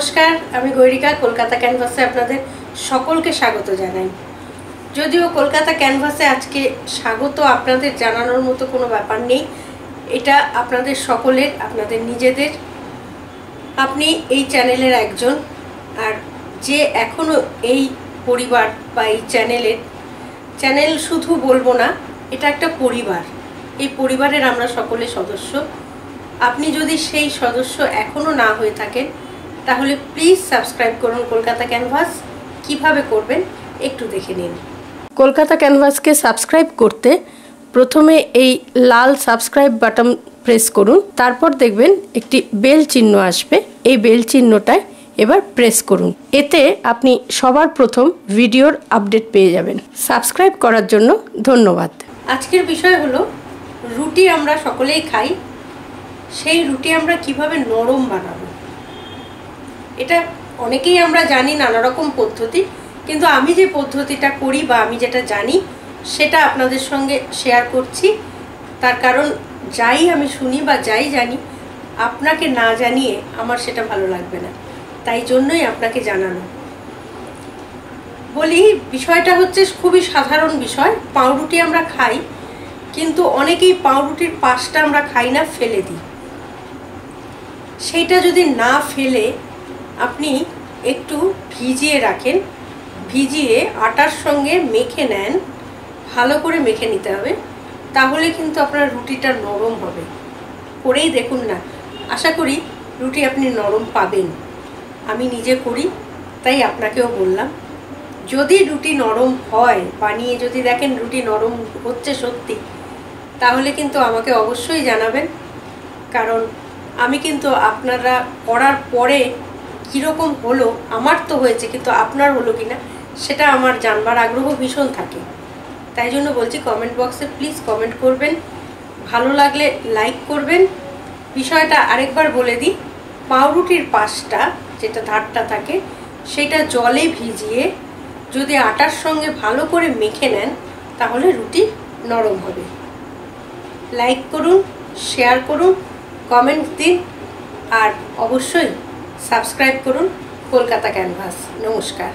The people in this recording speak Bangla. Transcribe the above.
নমস্কার, আমি গৈরিকা, কলকাতা ক্যানভাসে আপনাদের সকলকে স্বাগত জানাই। যদিও কলকাতা ক্যানভাসে আজকে স্বাগত আপনাদের জানানোর মতো কোনো ব্যাপার নেই, এটা আপনাদের সকলের, আপনাদের নিজেদের। আপনি এই চ্যানেলের একজন, আর যে এখনও এই পরিবার বা এই চ্যানেলের, চ্যানেল শুধু বলব না, এটা একটা পরিবার। এই পরিবারের আমরা সকলে সদস্য। আপনি যদি সেই সদস্য এখনও না হয়ে থাকেন তাহলে প্লিজ সাবস্ক্রাইব করুন কলকাতা ক্যানভাস কীভাবে করবেন একটু দেখে নিন। কলকাতা ক্যানভাসকে সাবস্ক্রাইব করতে প্রথমে এই লাল সাবস্ক্রাইব বাটন প্রেস করুন। তারপর দেখবেন একটি বেল চিহ্ন আসবে। এই বেল চিহ্নটায় এবার প্রেস করুন। এতে আপনি সবার প্রথম ভিডিওর আপডেট পেয়ে যাবেন। সাবস্ক্রাইব করার জন্য ধন্যবাদ। আজকের বিষয় হলো, রুটি আমরা সকলেই খাই। সেই রুটি আমরা কীভাবে নরম বানাবো? এটা অনেকেই আমরা জানি নানা রকম পদ্ধতি, কিন্তু আমি যে পদ্ধতিটা করি বা আমি যেটা জানি, সেটা আপনাদের সঙ্গে শেয়ার করছি। তার কারণ যাই আমি শুনি বা যাই জানি, আপনাকে না জানিয়ে আমার সেটা ভালো লাগবে না। তাই জন্যই আপনাকে জানানো। বলি, বিষয়টা হচ্ছে খুবই সাধারণ বিষয়, পাউরুটি আমরা খাই, কিন্তু অনেকেই পাউরুটির পাশটা আমরা খাই না, ফেলে দিই। সেইটা যদি না ফেলে আপনি একটু ভিজিয়ে রাখেন। ভিজিয়ে আটার সঙ্গে মেখে নেন। ভালো করে মেখে নিতে হবে। তাহলে কিন্তু আপনার রুটিটা নরম হবে। করেই দেখুন না। আশা করি রুটি আপনি নরম পাবেন। আমি নিজে করি, তাই আপনাকেও বললাম। যদি রুটি নরম হয়, বানিয়ে যদি দেখেন রুটি নরম হচ্ছে সত্যি, তাহলে কিন্তু আমাকে অবশ্যই জানাবেন। কারণ আমি কিন্তু আপনারা করার পরে কীরকম হলো, আমার তো হয়েছে, কিন্তু আপনার হলো কি না সেটা আমার জানবার আগ্রহ ভীষণ থাকে। তাই জন্য বলছি কমেন্ট বক্সে প্লিজ কমেন্ট করবেন। ভালো লাগলে লাইক করবেন। বিষয়টা আরেকবার বলে দিই, পাউরুটির পাশটা, যেটা ধারটা থাকে, সেটা জলে ভিজিয়ে যদি আটার সঙ্গে ভালো করে মেখে নেন, তাহলে রুটি নরম হবে। লাইক করুন শেয়ার করুন কমেন্ট দিন, আর অবশ্যই সাবস্ক্রাইব করুন কলকাতা ক্যানভাস। নমস্কার।